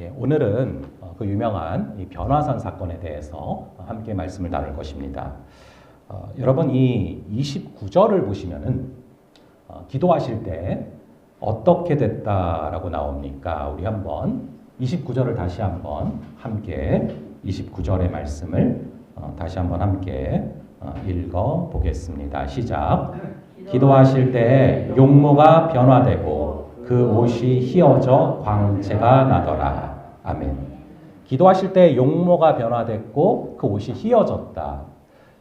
예, 오늘은 어, 그 유명한 이 변화산 사건에 대해서 함께 말씀을 나눌 것입니다. 어, 여러분 이 29절을 보시면은 어, 기도하실 때 어떻게 됐다라고 나옵니까? 우리 한번 29절을 다시 한번 함께 29절의 말씀을 어, 다시 한번 함께 어, 읽어 보겠습니다. 시작. 기도하실 때 용모가 변화되고 그 옷이 휘어져 광채가 나더라. 아멘. 기도하실 때 용모가 변화됐고 그 옷이 휘어졌다.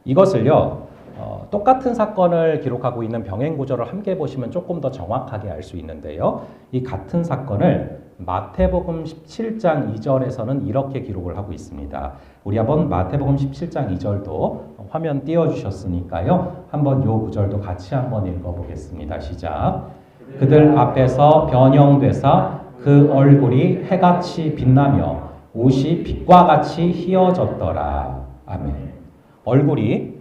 이것을요, 어, 똑같은 사건을 기록하고 있는 병행 구절을 함께 보시면 조금 더 정확하게 알 수 있는데요. 이 같은 사건을 마태복음 17장 2절에서는 이렇게 기록을 하고 있습니다. 우리 한번 마태복음 17장 2절도 화면 띄워 주셨으니까요. 한번 요 구절도 같이 한번 읽어 보겠습니다. 시작. 그들 앞에서 변형되사 그 얼굴이 해같이 빛나며 옷이 빛과 같이 휘어졌더라. 아멘. 얼굴이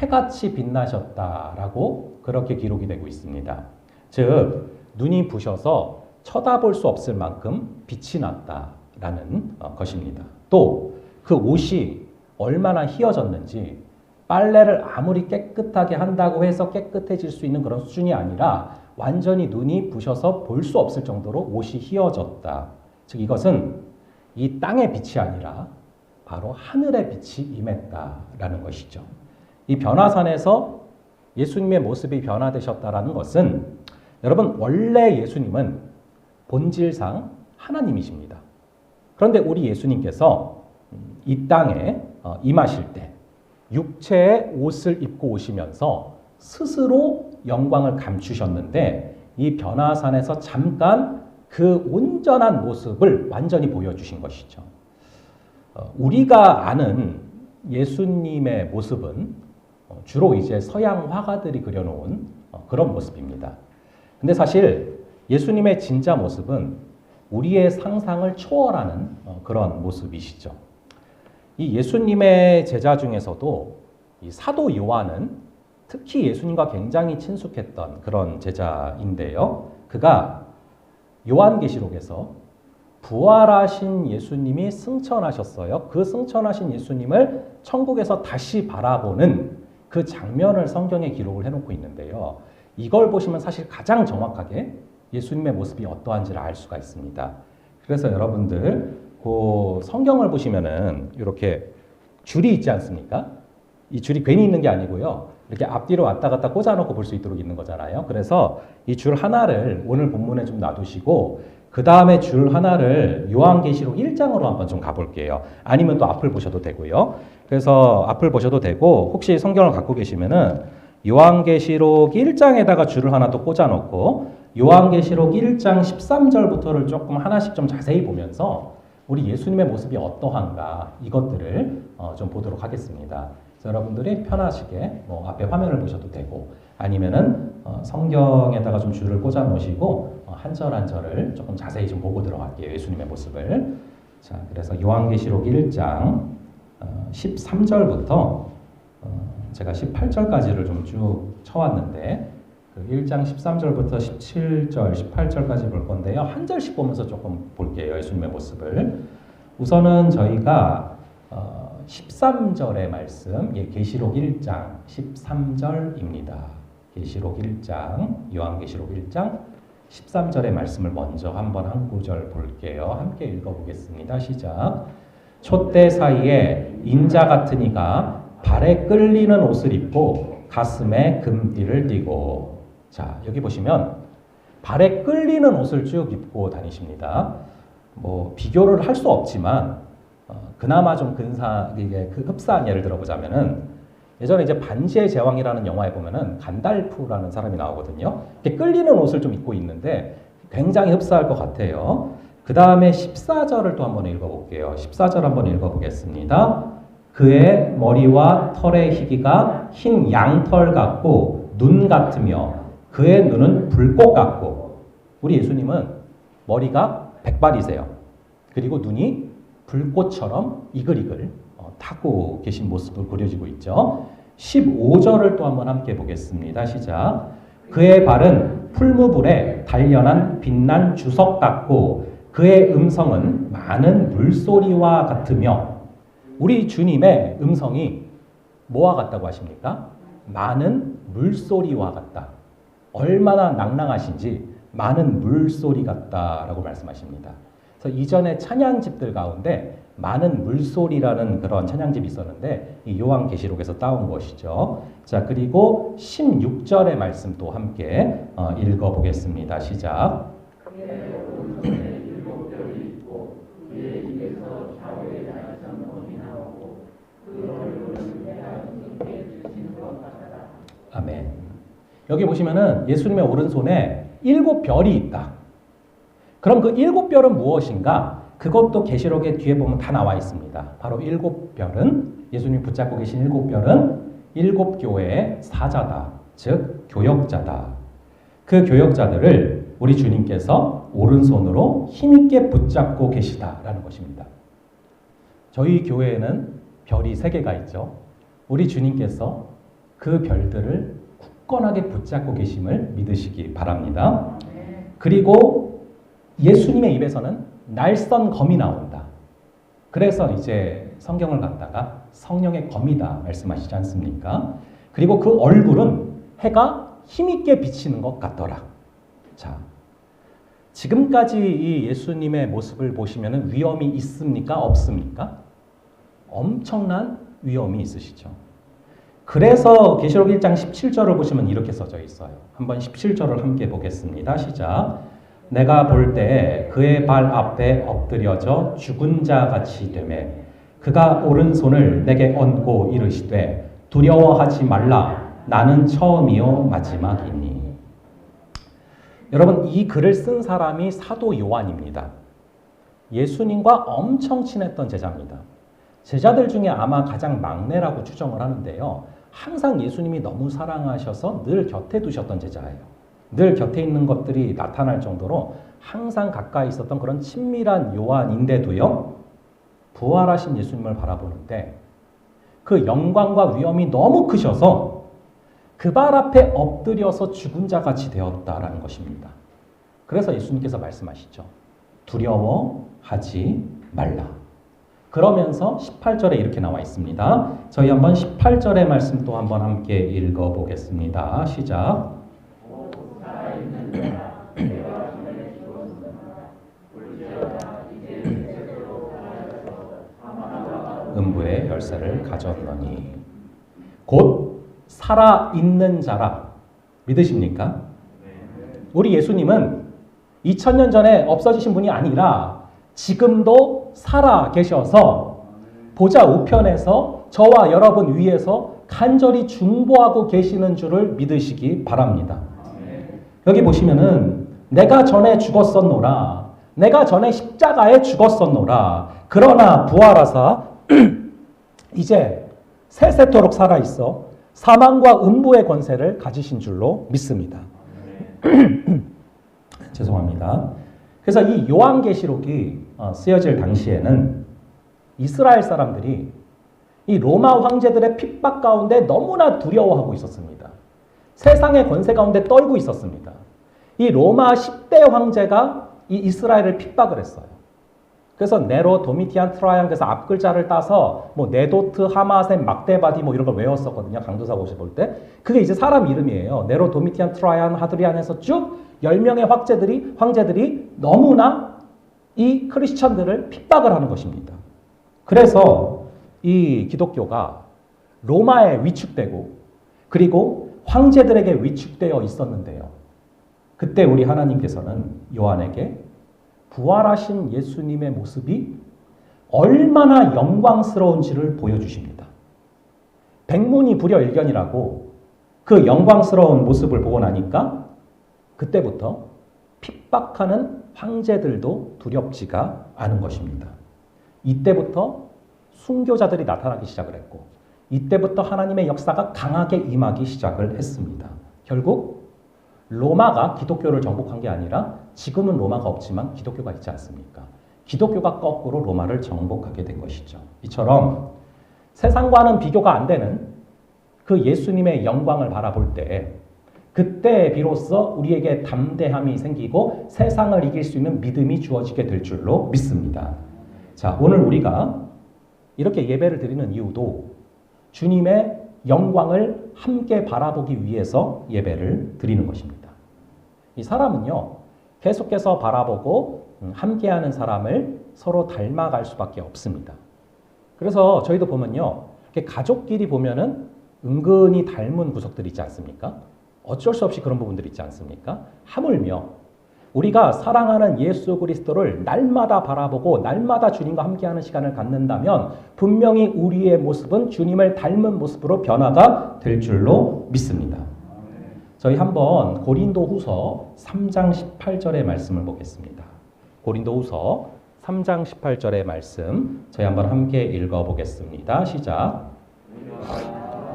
해같이 빛나셨다라고 그렇게 기록이 되고 있습니다. 즉 눈이 부셔서 쳐다볼 수 없을 만큼 빛이 났다라는 어, 것입니다. 또 그 옷이 얼마나 휘어졌는지 빨래를 아무리 깨끗하게 한다고 해서 깨끗해질 수 있는 그런 수준이 아니라 완전히 눈이 부셔서 볼 수 없을 정도로 옷이 휘어졌다. 즉 이것은 이 땅의 빛이 아니라 바로 하늘의 빛이 임했다라는 것이죠. 이 변화산에서 예수님의 모습이 변화되셨다라는 것은 여러분 원래 예수님은 본질상 하나님이십니다. 그런데 우리 예수님께서 이 땅에 어, 임하실 때 육체의 옷을 입고 오시면서 스스로 영광을 감추셨는데 이 변화산에서 잠깐 그 온전한 모습을 완전히 보여주신 것이죠. 어, 우리가 아는 예수님의 모습은 어, 주로 이제 서양 화가들이 그려놓은 그런 모습입니다. 근데 사실 예수님의 진짜 모습은 우리의 상상을 초월하는 그런 모습이시죠. 이 예수님의 제자 중에서도 이 사도 요한은 특히 예수님과 굉장히 친숙했던 그런 제자인데요. 그가 요한계시록에서 부활하신 예수님이 승천하셨어요. 그 승천하신 예수님을 천국에서 다시 바라보는 그 장면을 성경에 기록을 해놓고 있는데요. 이걸 보시면 사실 가장 정확하게 예수님의 모습이 어떠한지를 알 수가 있습니다. 그래서 여러분들 그 성경을 보시면은 이렇게 줄이 있지 않습니까? 이 줄이 괜히 있는 게 아니고요. 이렇게 앞뒤로 왔다 갔다 꽂아놓고 볼 수 있도록 있는 거잖아요. 그래서 이 줄 하나를 오늘 본문에 좀 놔두시고 그 다음에 줄 하나를 요한계시록 1장으로 한번 좀 가볼게요. 아니면 또 앞을 보셔도 되고요. 그래서 앞을 보셔도 되고 혹시 성경을 갖고 계시면은 요한계시록 1장에다가 줄을 하나 또 꽂아놓고 요한계시록 1장 13절부터를 조금 하나씩 좀 자세히 보면서 우리 예수님의 모습이 어떠한가 이것들을 어, 좀 보도록 하겠습니다. 여러분들이 편하시게 뭐 앞에 화면을 보셔도 되고 아니면은 어, 성경에다가 좀 줄을 꽂아 놓으시고 어, 한절 한절을 조금 자세히 좀 보고 들어갈게요. 예수님의 모습을. 자, 그래서 요한계시록 1장 13절부터 어, 제가 18절까지를 좀 쭉 쳐왔는데 그 1장 13절부터 17절, 18절까지 볼 건데요. 한 절씩 보면서 조금 볼게요. 예수님의 모습을. 우선은 저희가 어, 13절의 말씀, 예, 계시록 1장 13절입니다. 계시록 1장, 요한계시록 1장 13절의 말씀을 먼저 한번 한 구절 볼게요. 함께 읽어보겠습니다. 시작. 촛대 사이에 인자 같은 이가 발에 끌리는 옷을 입고 가슴에 금띠를 띠고 자, 여기 보시면 발에 끌리는 옷을 쭉 입고 다니십니다. 뭐 비교를 할 수 없지만 어, 그나마 좀 근사 이게 그 흡사한 예를 들어보자면은 예전에 이제 반지의 제왕이라는 영화에 보면은 간달프라는 사람이 나오거든요. 이렇게 끌리는 옷을 좀 입고 있는데 굉장히 흡사할 것 같아요. 그 다음에 14절을 또 한번 읽어볼게요. 14절 한번 읽어보겠습니다. 그의 머리와 털의 희기가 흰 양털 같고 눈 같으며 그의 눈은 불꽃 같고 우리 예수님은 머리가 백발이세요. 그리고 눈이 불꽃처럼 이글이글 어, 타고 계신 모습을 그려지고 있죠. 15절을 또 한번 함께 보겠습니다. 시작. 그의 발은 풀무불에 단련한 빛난 주석 같고 그의 음성은 많은 물소리와 같으며 우리 주님의 음성이 뭐와 같다고 하십니까? 많은 물소리와 같다. 얼마나 낭낭하신지 많은 물소리 같다라고 말씀하십니다. 그래서 이전에 찬양집들 가운데 많은 물소리라는 그런 찬양집이 있었는데 이 요한계시록에서 따온 것이죠. 자 그리고 16절의 말씀 또 함께 어, 읽어보겠습니다. 시작. 아멘. 여기 보시면은 예수님의 오른손에 일곱 별이 있다. 그럼 그 일곱 별은 무엇인가? 그것도 계시록의 뒤에 보면 다 나와 있습니다. 바로 일곱 별은 예수님 붙잡고 계신 일곱 별은 일곱 교회의 사자다. 즉 교역자다. 그 교역자들을 우리 주님께서 오른손으로 힘있게 붙잡고 계시다라는 것입니다. 저희 교회에는 별이 세 개가 있죠. 우리 주님께서 그 별들을 굳건하게 붙잡고 계심을 믿으시기 바랍니다. 그리고 예수님의 입에서는 날선 검이 나온다. 그래서 이제 성경을 갖다가 성령의 검이다 말씀하시지 않습니까? 그리고 그 얼굴은 해가 힘있게 비치는 것 같더라. 자, 지금까지 이 예수님의 모습을 보시면 위험이 있습니까? 없습니까? 엄청난 위험이 있으시죠. 그래서 계시록 1장 17절을 보시면 이렇게 써져 있어요. 한번 17절을 함께 보겠습니다. 시작. 내가 볼때 그의 발 앞에 엎드려져 죽은 자 같이 되매 그가 오른손을 내게 얹고 이르시되 두려워하지 말라 나는 처음이요 마지막이니 여러분 이 글을 쓴 사람이 사도 요한입니다. 예수님과 엄청 친했던 제자입니다. 제자들 중에 아마 가장 막내라고 추정을 하는데요. 항상 예수님이 너무 사랑하셔서 늘 곁에 두셨던 제자예요. 늘 곁에 있는 것들이 나타날 정도로 항상 가까이 있었던 그런 친밀한 요한인데도요. 부활하신 예수님을 바라보는데 그 영광과 위엄이 너무 크셔서 그 발 앞에 엎드려서 죽은 자 같이 되었다라는 것입니다. 그래서 예수님께서 말씀하시죠. 두려워하지 말라. 그러면서 18절에 이렇게 나와 있습니다. 저희 한번 18절의 말씀 또 한번 함께 읽어 보겠습니다. 시작. 음부의 열쇠를 가졌노니 곧 살아 있는 자라 믿으십니까? 우리 예수님은 2000년 전에 없어지신 분이 아니라 지금도 살아 계셔서 보좌 우편에서 저와 여러분 위에서 간절히 중보하고 계시는 줄을 믿으시기 바랍니다. 여기 보시면은 내가 전에 죽었었노라. 내가 전에 십자가에 죽었었노라. 그러나 부활하사 이제 세세토록 살아 있어 사망과 음부의 권세를 가지신 줄로 믿습니다. 죄송합니다. 그래서 이 요한계시록이 어, 쓰여질 당시에는 이스라엘 사람들이 이 로마 황제들의 핍박 가운데 너무나 두려워하고 있었습니다. 세상의 권세 가운데 떨고 있었습니다. 이 로마 10대 황제가 이 이스라엘을 핍박을 했어요. 그래서 네로, 도미티안, 트라이안 그래서 앞글자를 따서 뭐 네도트, 하마센, 막데바디 뭐 이런 걸 외웠었거든요. 강도사 고시 볼 때. 그게 이제 사람 이름이에요. 네로, 도미티안, 트라이안, 하드리안 해서 쭉 10명의 황제들이 황제들이 너무나 이 크리스천들을 핍박을 하는 것입니다. 그래서 이 기독교가 로마에 위축되고 그리고 황제들에게 위축되어 있었는데요. 그때 우리 하나님께서는 요한에게 부활하신 예수님의 모습이 얼마나 영광스러운지를 보여주십니다. 백문이 불여일견이라고 그 영광스러운 모습을 보고 나니까 그때부터 핍박하는 황제들도 두렵지가 않은 것입니다. 이때부터 순교자들이 나타나기 시작을 했고 이때부터 하나님의 역사가 강하게 임하기 시작을 했습니다. 결국 로마가 기독교를 정복한 게 아니라 지금은 로마가 없지만 기독교가 있지 않습니까? 기독교가 거꾸로 로마를 정복하게 된 것이죠. 이처럼 세상과는 비교가 안 되는 그 예수님의 영광을 바라볼 때 그때 비로소 우리에게 담대함이 생기고 세상을 이길 수 있는 믿음이 주어지게 될 줄로 믿습니다. 자, 오늘 우리가 이렇게 예배를 드리는 이유도 주님의 영광을 함께 바라보기 위해서 예배를 드리는 것입니다. 이 사람은요, 계속해서 바라보고 음, 함께하는 사람을 서로 닮아갈 수밖에 없습니다. 그래서 저희도 보면요, 가족끼리 보면은 은근히 닮은 구석들이 있지 않습니까? 어쩔 수 없이 그런 부분들이 있지 않습니까? 하물며 우리가 사랑하는 예수 그리스도를 날마다 바라보고 날마다 주님과 함께하는 시간을 갖는다면 분명히 우리의 모습은 주님을 닮은 모습으로 변화가 될 줄로 믿습니다. 저희 한번 고린도후서 3장 18절의 말씀을 보겠습니다. 고린도후서 3장 18절의 말씀 저희 한번 함께 읽어 보겠습니다. 시작.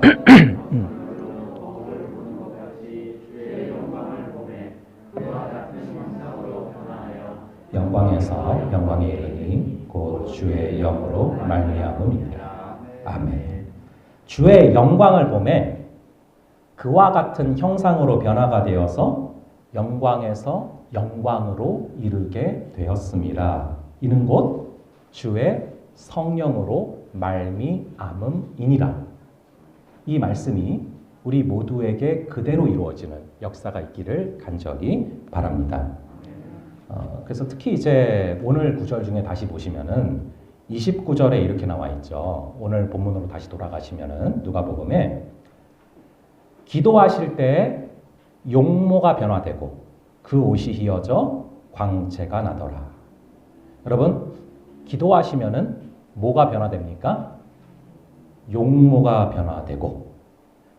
영광에서 영광에 이르니 곧 주의 영으로 말미암음이니라. 아멘. 주의 영광을 보매 그와 같은 형상으로 변화가 되어서 영광에서 영광으로 이르게 되었습니다. 이는 곧 주의 성령으로 말미암음이니라. 이 말씀이 우리 모두에게 그대로 이루어지는 역사가 있기를 간절히 바랍니다. 어, 그래서 특히 이제 오늘 구절 중에 다시 보시면은 29절에 이렇게 나와 있죠. 오늘 본문으로 다시 돌아가시면은 누가복음에 기도하실 때 용모가 변화되고 그 옷이 휘어져 광채가 나더라. 여러분 기도하시면은 뭐가 변화됩니까? 용모가 변화되고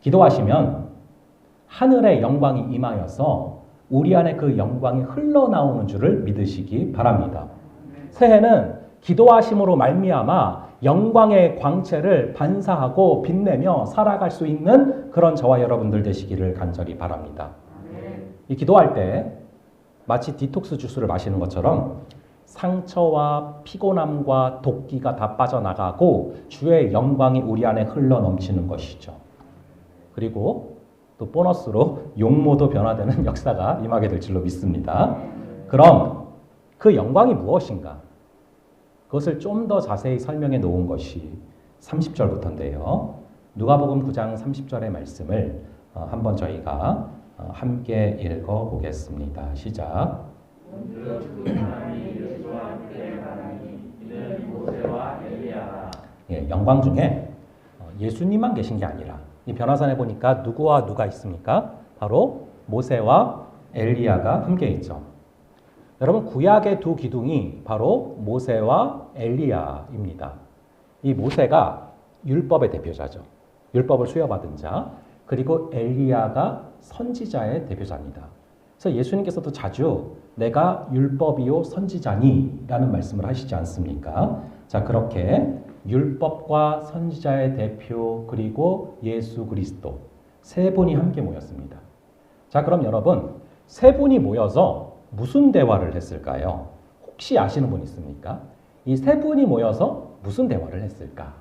기도하시면 하늘의 영광이 임하여서 우리 안에 그 영광이 흘러나오는 줄을 믿으시기 바랍니다. 새해는 기도하심으로 말미암아 영광의 광채를 반사하고 빛내며 살아갈 수 있는 그런 저와 여러분들 되시기를 간절히 바랍니다. 이 기도할 때 마치 디톡스 주스를 마시는 것처럼 상처와 피곤함과 도끼가 다 빠져나가고 주의 영광이 우리 안에 흘러 넘치는 것이죠. 그리고 또 보너스로 용모도 변화되는 역사가 임하게 될 줄로 믿습니다. 그럼 그 영광이 무엇인가? 그것을 좀 더 자세히 설명해 놓은 것이 30절부터인데요. 누가복음 9장 30절의 말씀을 어, 한번 저희가 어, 함께 읽어 보겠습니다. 시작. 예, 영광 중에 어, 예수님만 계신 게 아니라 이 변화산에 보니까 누구와 누가 있습니까? 바로 모세와 엘리야가 함께 있죠. 여러분 구약의 두 기둥이 바로 모세와 엘리야입니다. 이 모세가 율법의 대표자죠. 율법을 수여받은 자. 그리고 엘리야가 선지자의 대표자입니다. 그래서 예수님께서도 자주 내가 율법이요 선지자니라는 말씀을 하시지 않습니까? 자, 그렇게 율법과 선지자의 대표 그리고 예수 그리스도 세 분이 함께 모였습니다. 자, 그럼 여러분 세 분이 모여서 무슨 대화를 했을까요? 혹시 아시는 분 있습니까? 이 세 분이 모여서 무슨 대화를 했을까?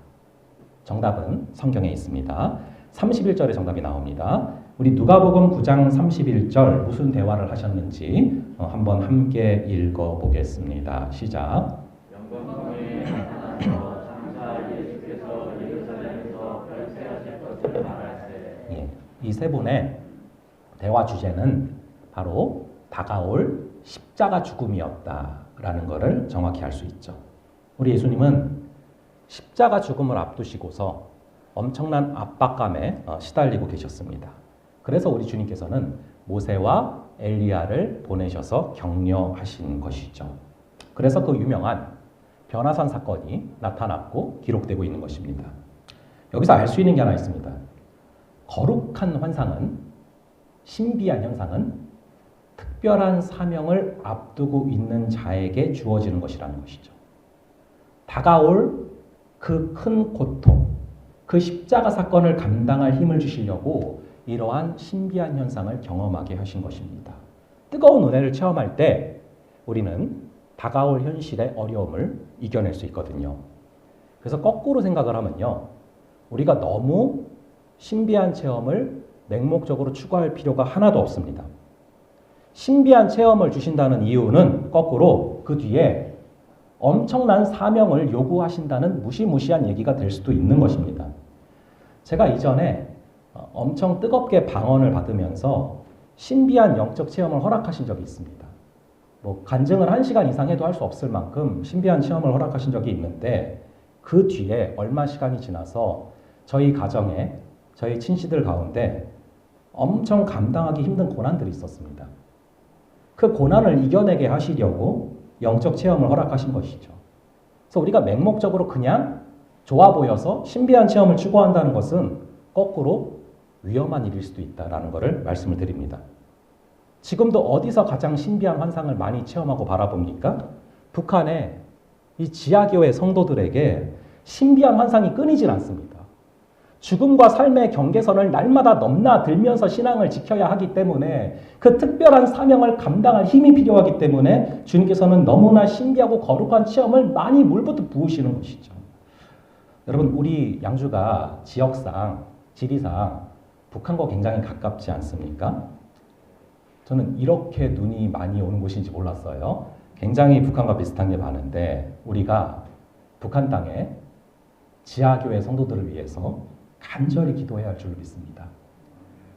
정답은 성경에 있습니다. 31절의 정답이 나옵니다. 우리 누가복음 9장 31절 무슨 대화를 하셨는지 어, 한번 함께 읽어 보겠습니다. 시작. 예, 이세 분의 대화 주제는 바로 다가올 십자가 죽음이었다라는 것을 정확히 알 수 있죠. 우리 예수님은 십자가 죽음을 앞두시고서 엄청난 압박감에 어, 시달리고 계셨습니다. 그래서 우리 주님께서는 모세와 엘리야를 보내셔서 격려하신 것이죠. 그래서 그 유명한 변화산 사건이 나타났고 기록되고 있는 것입니다. 여기서 알 수 있는 게 하나 있습니다. 거룩한 환상은 신비한 현상은 특별한 사명을 앞두고 있는 자에게 주어지는 것이라는 것이죠. 다가올 그 큰 고통, 그 십자가 사건을 감당할 힘을 주시려고 이러한 신비한 현상을 경험하게 하신 것입니다. 뜨거운 은혜를 체험할 때 우리는 다가올 현실의 어려움을 이겨낼 수 있거든요. 그래서 거꾸로 생각을 하면요. 우리가 너무 신비한 체험을 맹목적으로 추구할 필요가 하나도 없습니다. 신비한 체험을 주신다는 이유는 거꾸로 그 뒤에 엄청난 사명을 요구하신다는 무시무시한 얘기가 될 수도 있는 것입니다. 제가 이전에 어, 엄청 뜨겁게 방언을 받으면서 신비한 영적 체험을 허락하신 적이 있습니다. 뭐 간증을 한 시간 이상 해도 할 수 없을 만큼 신비한 체험을 허락하신 적이 있는데 그 뒤에 얼마 시간이 지나서 저희 가정에 저희 친시들 가운데 엄청 감당하기 힘든 고난들이 있었습니다. 그 고난을 이겨내게 하시려고 영적 체험을 허락하신 것이죠. 그래서 우리가 맹목적으로 그냥 좋아 보여서 신비한 체험을 추구한다는 것은 거꾸로 위험한 일일 수도 있다라는 것을 말씀을 드립니다. 지금도 어디서 가장 신비한 환상을 많이 체험하고 바라봅니까? 북한의 이 지하교회 성도들에게 신비한 환상이 끊이질 않습니다. 죽음과 삶의 경계선을 날마다 넘나들면서 신앙을 지켜야 하기 때문에 그 특별한 사명을 감당할 힘이 필요하기 때문에 주님께서는 너무나 신비하고 거룩한 체험을 많이 물부터 부으시는 것이죠. 여러분, 우리 양주가 지역상, 지리상 북한과 굉장히 가깝지 않습니까? 저는 이렇게 눈이 많이 오는 곳인지 몰랐어요. 굉장히 북한과 비슷한 게 많은데 우리가 북한 땅에 지하교회 성도들을 위해서 간절히 기도해야 할 줄로 믿습니다.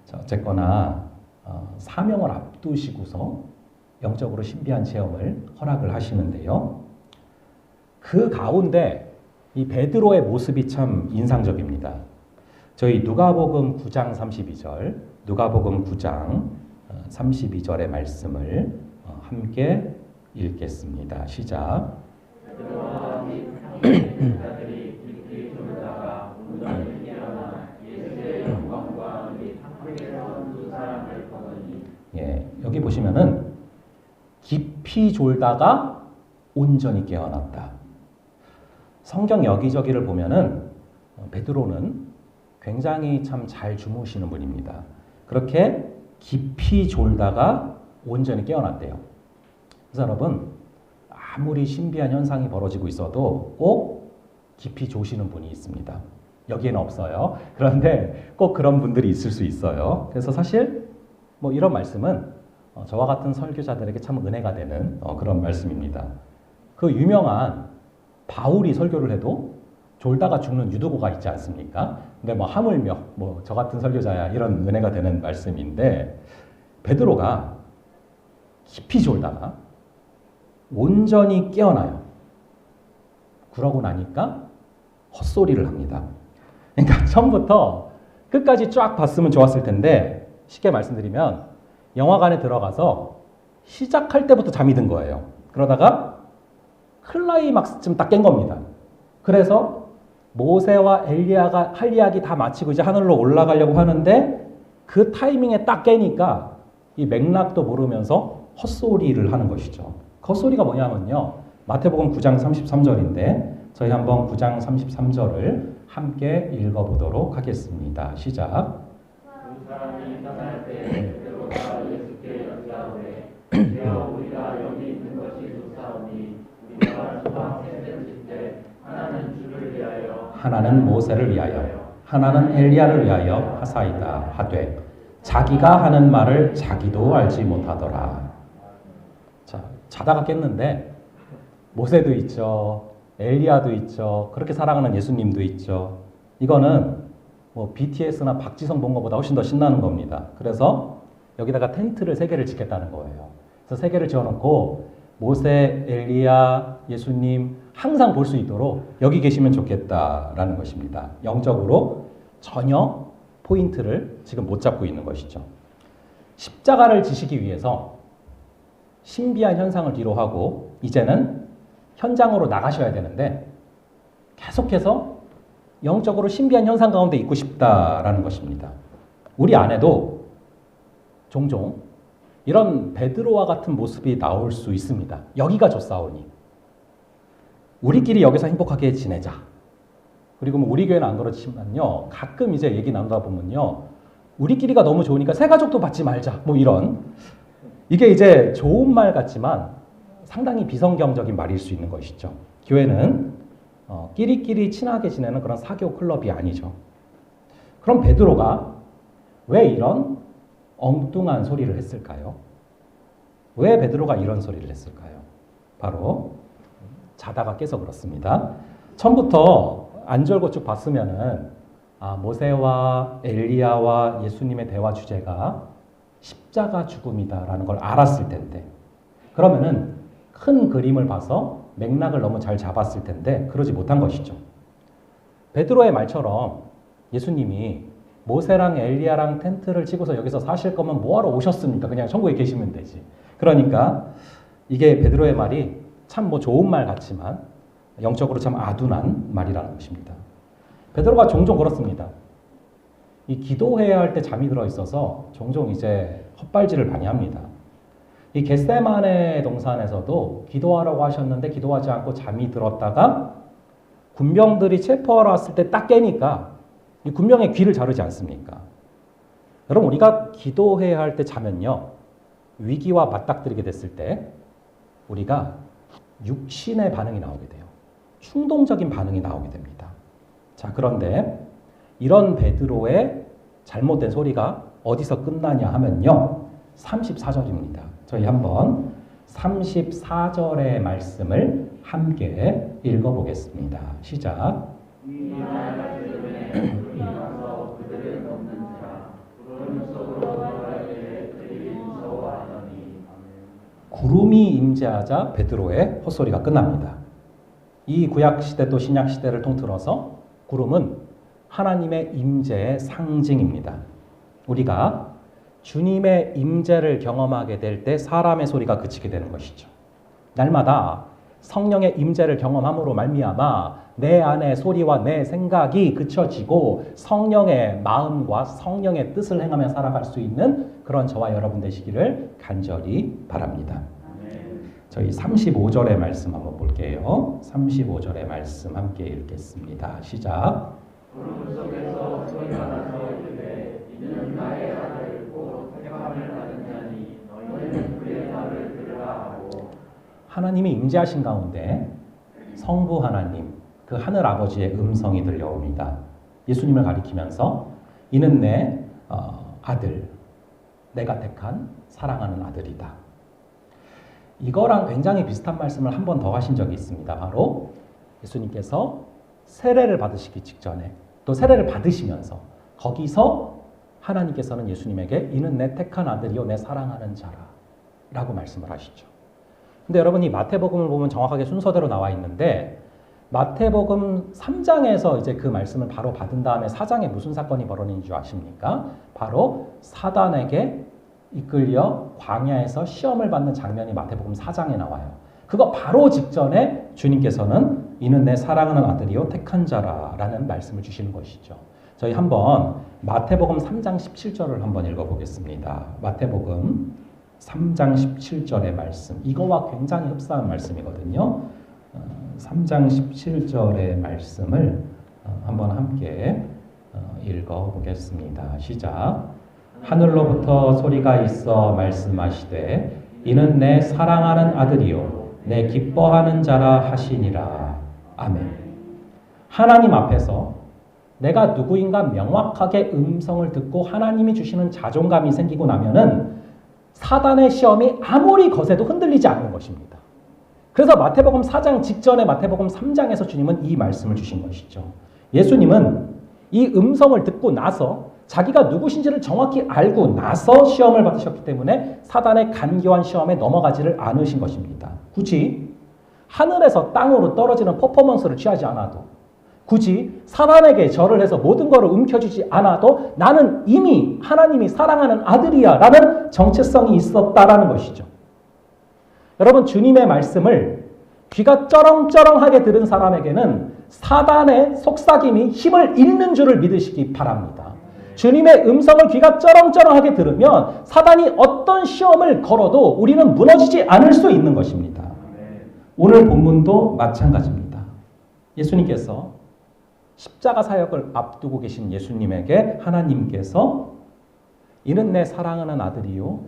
자, 어쨌거나 어, 사명을 앞두시고서 영적으로 신비한 체험을 허락을 하시는데요. 그 가운데 이 베드로의 모습이 참 인상적입니다. 저희 누가복음 9장 32절, 누가복음 9장 32절의 말씀을 어, 함께 읽겠습니다. 시작. 예, 여기 보시면은 깊이 졸다가 온전히 깨어났다. 성경 여기저기를 보면은 어, 베드로는 굉장히 참 잘 주무시는 분입니다. 그렇게 깊이 졸다가 온전히 깨어났대요. 그래서 여러분 아무리 신비한 현상이 벌어지고 있어도 꼭 깊이 조시는 분이 있습니다. 여기에는 없어요. 그런데 꼭 그런 분들이 있을 수 있어요. 그래서 사실 뭐 이런 말씀은 어, 저와 같은 설교자들에게 참 은혜가 되는 어, 그런 말씀입니다. 그 유명한 바울이 설교를 해도 졸다가 죽는 유두고가 있지 않습니까? 근데 뭐 하물며 뭐 저 같은 설교자야 이런 은혜가 되는 말씀인데 베드로가 깊이 졸다가 온전히 깨어나요. 그러고 나니까 헛소리를 합니다. 그러니까 처음부터 끝까지 쫙 봤으면 좋았을 텐데 쉽게 말씀드리면 영화관에 들어가서 시작할 때부터 잠이 든 거예요. 그러다가 클라이막스쯤 딱 깬 겁니다. 그래서 모세와 엘리야가 할 이야기 다 마치고 이제 하늘로 올라가려고 하는데 그 타이밍에 딱 깨니까 이 맥락도 모르면서 헛소리를 하는 것이죠. 그 헛소리가 뭐냐면요. 마태복음 9장 33절인데 저희 한번 9장 33절을 함께 읽어보도록 하겠습니다. 시작. 하나는 모세를 위하여 하나는 엘리야를 위하여 하사이다 하되 자기가 하는 말을 자기도 알지 못하더라. 자 자다가 깼는데 모세도 있죠. 엘리야도 있죠. 그렇게 사랑하는 예수님도 있죠. 이거는 뭐 BTS나 박지성 본 것보다 훨씬 더 신나는 겁니다. 그래서 여기다가 텐트를 세 개를 짓겠다는 거예요. 그래서 세 개를 지어놓고 모세, 엘리야, 예수님 항상 볼 수 있도록 여기 계시면 좋겠다라는 것입니다. 영적으로 전혀 포인트를 지금 못 잡고 있는 것이죠. 십자가를 지시기 위해서 신비한 현상을 뒤로 하고 이제는 현장으로 나가셔야 되는데 계속해서 영적으로 신비한 현상 가운데 있고 싶다라는 것입니다. 우리 안에도 종종 이런 베드로와 같은 모습이 나올 수 있습니다. 여기가 좋사오니. 우리끼리 여기서 행복하게 지내자. 그리고 뭐 우리 교회는 안 그렇지만요. 가끔 이제 얘기 나누다 보면요. 우리끼리가 너무 좋으니까 새 가족도 받지 말자. 뭐 이런. 이게 이제 좋은 말 같지만 상당히 비성경적인 말일 수 있는 것이죠. 교회는 어, 끼리끼리 친하게 지내는 그런 사교 클럽이 아니죠. 그럼 베드로가 왜 이런 엉뚱한 소리를 했을까요? 왜 베드로가 이런 소리를 했을까요? 바로 자다가 깨서 그렇습니다. 처음부터 안절고 쭉 봤으면은 아, 모세와 엘리야와 예수님의 대화 주제가 십자가 죽음이다라는 걸 알았을 텐데 그러면은 큰 그림을 봐서 맥락을 너무 잘 잡았을 텐데 그러지 못한 것이죠. 베드로의 말처럼 예수님이 모세랑 엘리야랑 텐트를 치고서 여기서 사실 거면 뭐하러 오셨습니까? 그냥 천국에 계시면 되지. 그러니까 이게 베드로의 말이 참 뭐 좋은 말 같지만 영적으로 참 아둔한 말이라는 것입니다. 베드로가 종종 그렇습니다. 이 기도해야 할 때 잠이 들어 있어서 종종 이제 헛발질을 많이 합니다. 이 겟세만의 동산에서도 기도하라고 하셨는데 기도하지 않고 잠이 들었다가 군병들이 체포하러 왔을 때 딱 깨니까 이 군병의 귀를 자르지 않습니까? 여러분 우리가 기도해야 할 때 자면요 위기와 맞닥뜨리게 됐을 때 우리가 육신의 반응이 나오게 돼요. 충동적인 반응이 나오게 됩니다. 자 그런데 이런 베드로의 잘못된 소리가 어디서 끝나냐 하면요 34절입니다. 저희 한번 34절의 말씀을 함께 읽어보겠습니다. 시작. 구름이 임재하자 베드로의 헛소리가 끝납니다. 이 구약 시대 또 신약 시대를 통틀어서 구름은 하나님의 임재의 상징입니다. 우리가 주님의 임재를 경험하게 될 때 사람의 소리가 그치게 되는 것이죠. 날마다 성령의 임재를 경험함으로 말미암아 내 안의 소리와 내 생각이 그쳐지고 성령의 마음과 성령의 뜻을 행하며 살아갈 수 있는 그런 저와 여러분 되시기를 간절히 바랍니다. 저희 35절의 말씀 한번 볼게요. 35절의 말씀 함께 읽겠습니다. 시작. 하나님이 임재하신 가운데 성부 하나님, 그 하늘 아버지의 음성이 들려옵니다. 예수님을 가리키면서 이는 내 어, 아들, 내가 택한 사랑하는 아들이다. 이거랑 굉장히 비슷한 말씀을 한 번 더 하신 적이 있습니다. 바로 예수님께서 세례를 받으시기 직전에 또 세례를 받으시면서 거기서 하나님께서는 예수님에게 이는 내 택한 아들이요 내 사랑하는 자라 라고 말씀을 하시죠. 근데 여러분 이 마태복음을 보면 정확하게 순서대로 나와 있는데 마태복음 3장에서 이제 그 말씀을 바로 받은 다음에 4장에 무슨 사건이 벌어진 줄 아십니까? 바로 사단에게 이끌려 광야에서 시험을 받는 장면이 마태복음 4장에 나와요. 그거 바로 직전에 주님께서는 이는 내 사랑하는 아들이요 택한 자라라는 말씀을 주시는 것이죠. 저희 한번 마태복음 3장 17절을 한번 읽어보겠습니다. 마태복음 3장 17절의 말씀. 이거와 굉장히 흡사한 말씀이거든요. 3장 17절의 말씀을 어, 한번 함께 어, 읽어보겠습니다. 시작. 하늘로부터 소리가 있어 말씀하시되 이는 내 사랑하는 아들이요 내 기뻐하는 자라 하시니라. 아멘. 하나님 앞에서 내가 누구인가 명확하게 음성을 듣고 하나님이 주시는 자존감이 생기고 나면은 사단의 시험이 아무리 거세도 흔들리지 않는 것입니다. 그래서 마태복음 4장 직전에 마태복음 3장에서 주님은 이 말씀을 주신 것이죠. 예수님은 이 음성을 듣고 나서 자기가 누구신지를 정확히 알고 나서 시험을 받으셨기 때문에 사단의 간교한 시험에 넘어가지를 않으신 것입니다. 굳이 하늘에서 땅으로 떨어지는 퍼포먼스를 취하지 않아도 굳이 사단에게 절을 해서 모든 것을 움켜쥐지 않아도 나는 이미 하나님이 사랑하는 아들이야 라는 정체성이 있었다라는 것이죠. 여러분 주님의 말씀을 귀가 쩌렁쩌렁하게 들은 사람에게는 사단의 속삭임이 힘을 잃는 줄을 믿으시기 바랍니다. 주님의 음성을 귀가 쩌렁쩌렁하게 들으면 사단이 어떤 시험을 걸어도 우리는 무너지지 않을 수 있는 것입니다. 오늘 본문도 마찬가지입니다. 예수님께서 십자가 사역을 앞두고 계신 예수님에게 하나님께서 이는 내 사랑하는 아들이요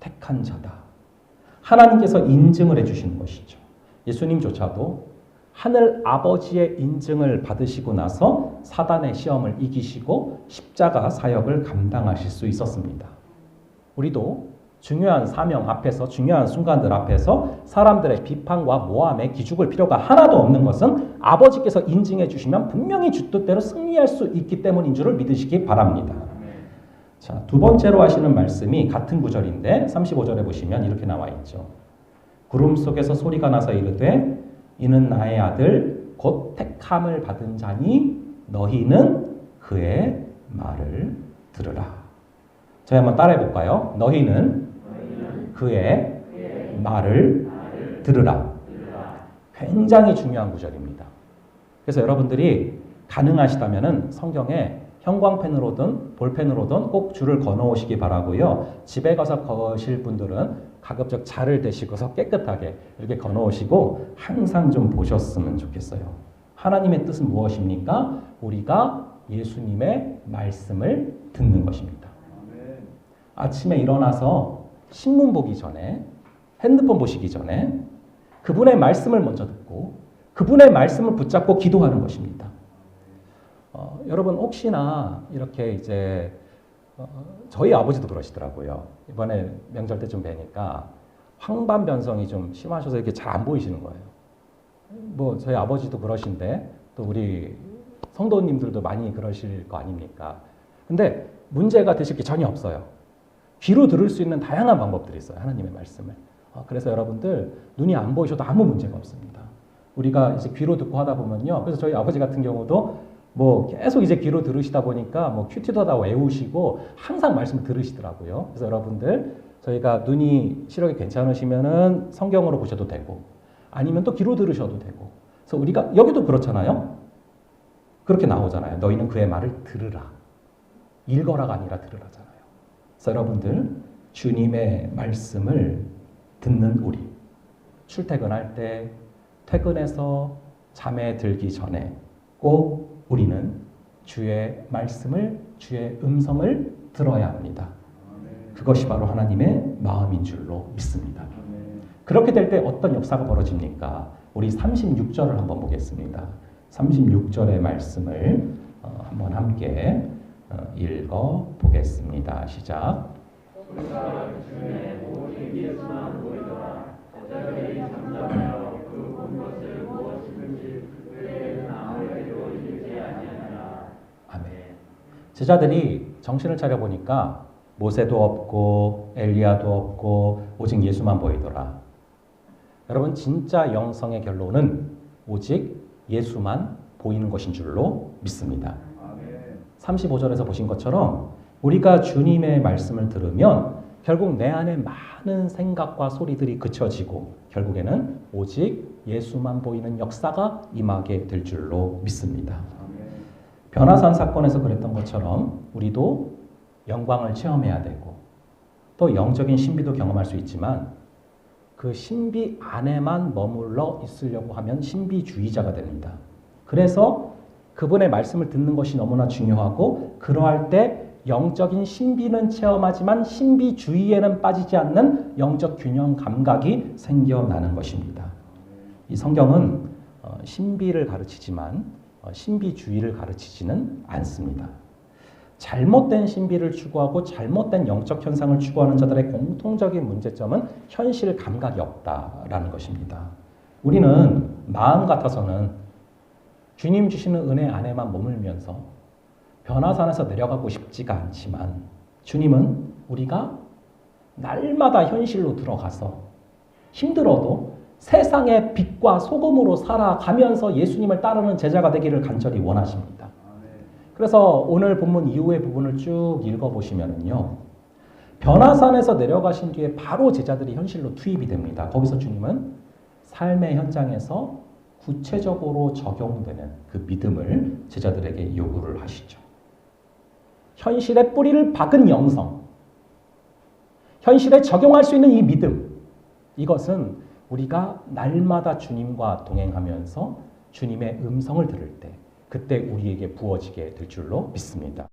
택한 자다. 하나님께서 인증을 해주시는 것이죠. 예수님조차도 하늘 아버지의 인증을 받으시고 나서 사단의 시험을 이기시고 십자가 사역을 감당하실 수 있었습니다. 우리도 중요한 사명 앞에서 중요한 순간들 앞에서 사람들의 비판과 모함에 기죽을 필요가 하나도 없는 것은 아버지께서 인증해 주시면 분명히 주 뜻대로 승리할 수 있기 때문인 줄을 믿으시기 바랍니다. 자, 두 번째로 하시는 말씀이 같은 구절인데 35절에 보시면 이렇게 나와 있죠. 구름 속에서 소리가 나서 이르되 이는 나의 아들 곧 택함을 받은 자니 너희는 그의 말을 들으라. 저희 한번 따라해 볼까요? 너희는 그의 말을 들으라. 굉장히 중요한 구절입니다. 그래서 여러분들이 가능하시다면은 성경에 형광펜으로든 볼펜으로든 꼭 줄을 거놓으시기 바라고요. 집에 가서 거실 분들은 가급적 자를 대시고서 깨끗하게 이렇게 거놓으시고 항상 좀 보셨으면 좋겠어요. 하나님의 뜻은 무엇입니까? 우리가 예수님의 말씀을 듣는 것입니다. 아침에 일어나서 신문 보기 전에 핸드폰 보시기 전에 그분의 말씀을 먼저 듣고 그분의 말씀을 붙잡고 기도하는 것입니다. 어, 여러분 혹시나 이렇게 이제 어, 저희 아버지도 그러시더라고요. 이번에 명절 때 좀 뵈니까 황반 변성이 좀 심하셔서 이렇게 잘 안 보이시는 거예요. 뭐 저희 아버지도 그러신데 또 우리 성도님들도 많이 그러실 거 아닙니까? 근데 문제가 되실 게 전혀 없어요. 귀로 들을 수 있는 다양한 방법들이 있어요. 하나님의 말씀을. 어, 그래서 여러분들 눈이 안 보이셔도 아무 문제가 없습니다. 우리가 이제 귀로 듣고 하다 보면요. 그래서 저희 아버지 같은 경우도 뭐 계속 이제 귀로 들으시다 보니까 뭐 큐티도 다 외우시고 항상 말씀을 들으시더라고요. 그래서 여러분들 저희가 눈이 시력이 괜찮으시면은 성경으로 보셔도 되고 아니면 또 귀로 들으셔도 되고. 그래서 우리가 여기도 그렇잖아요. 그렇게 나오잖아요. 너희는 그의 말을 들으라. 읽어라가 아니라 들으라잖아요. 그래서 여러분들 주님의 말씀을 듣는 우리 출퇴근할 때 퇴근해서 잠에 들기 전에 꼭 우리는 주의 말씀을 주의 음성을 들어야 합니다. 그것이 바로 하나님의 마음인 줄로 믿습니다. 그렇게 될 때 어떤 역사가 벌어집니까? 우리 36절을 한번 보겠습니다. 36절의 말씀을 어, 한번 함께 어, 읽어 보겠습니다. 시작. 제자들이 정신을 차려 보니까 모세도 없고 엘리야도 없고 오직 예수만 보이더라. 여러분 진짜 영성의 결론은 오직 예수만 보이는 것인 줄로 믿습니다. 35절에서 보신 것처럼 우리가 주님의 말씀을 들으면 결국 내 안에 많은 생각과 소리들이 그쳐지고 결국에는 오직 예수만 보이는 역사가 임하게 될 줄로 믿습니다. 변화산 사건에서 그랬던 것처럼 우리도 영광을 체험해야 되고 또 영적인 신비도 경험할 수 있지만 그 신비 안에만 머물러 있으려고 하면 신비주의자가 됩니다. 그래서 그분의 말씀을 듣는 것이 너무나 중요하고 그러할 때 영적인 신비는 체험하지만 신비주의에는 빠지지 않는 영적 균형 감각이 생겨나는 것입니다. 이 성경은 어, 신비를 가르치지만 어, 신비주의를 가르치지는 않습니다. 잘못된 신비를 추구하고 잘못된 영적 현상을 추구하는 자들의 공통적인 문제점은 현실 감각이 없다라는 것입니다. 우리는 마음 같아서는 주님 주시는 은혜 안에만 머물면서 변화산에서 내려가고 싶지가 않지만 주님은 우리가 날마다 현실로 들어가서 힘들어도 세상의 빛과 소금으로 살아가면서 예수님을 따르는 제자가 되기를 간절히 원하십니다. 그래서 오늘 본문 이후의 부분을 쭉 읽어보시면요. 변화산에서 내려가신 뒤에 바로 제자들이 현실로 투입이 됩니다. 거기서 주님은 삶의 현장에서 구체적으로 적용되는 그 믿음을 제자들에게 요구를 하시죠. 현실의 뿌리를 박은 영성, 현실에 적용할 수 있는 이 믿음, 이것은 우리가 날마다 주님과 동행하면서 주님의 음성을 들을 때, 그때 우리에게 부어지게 될 줄로 믿습니다.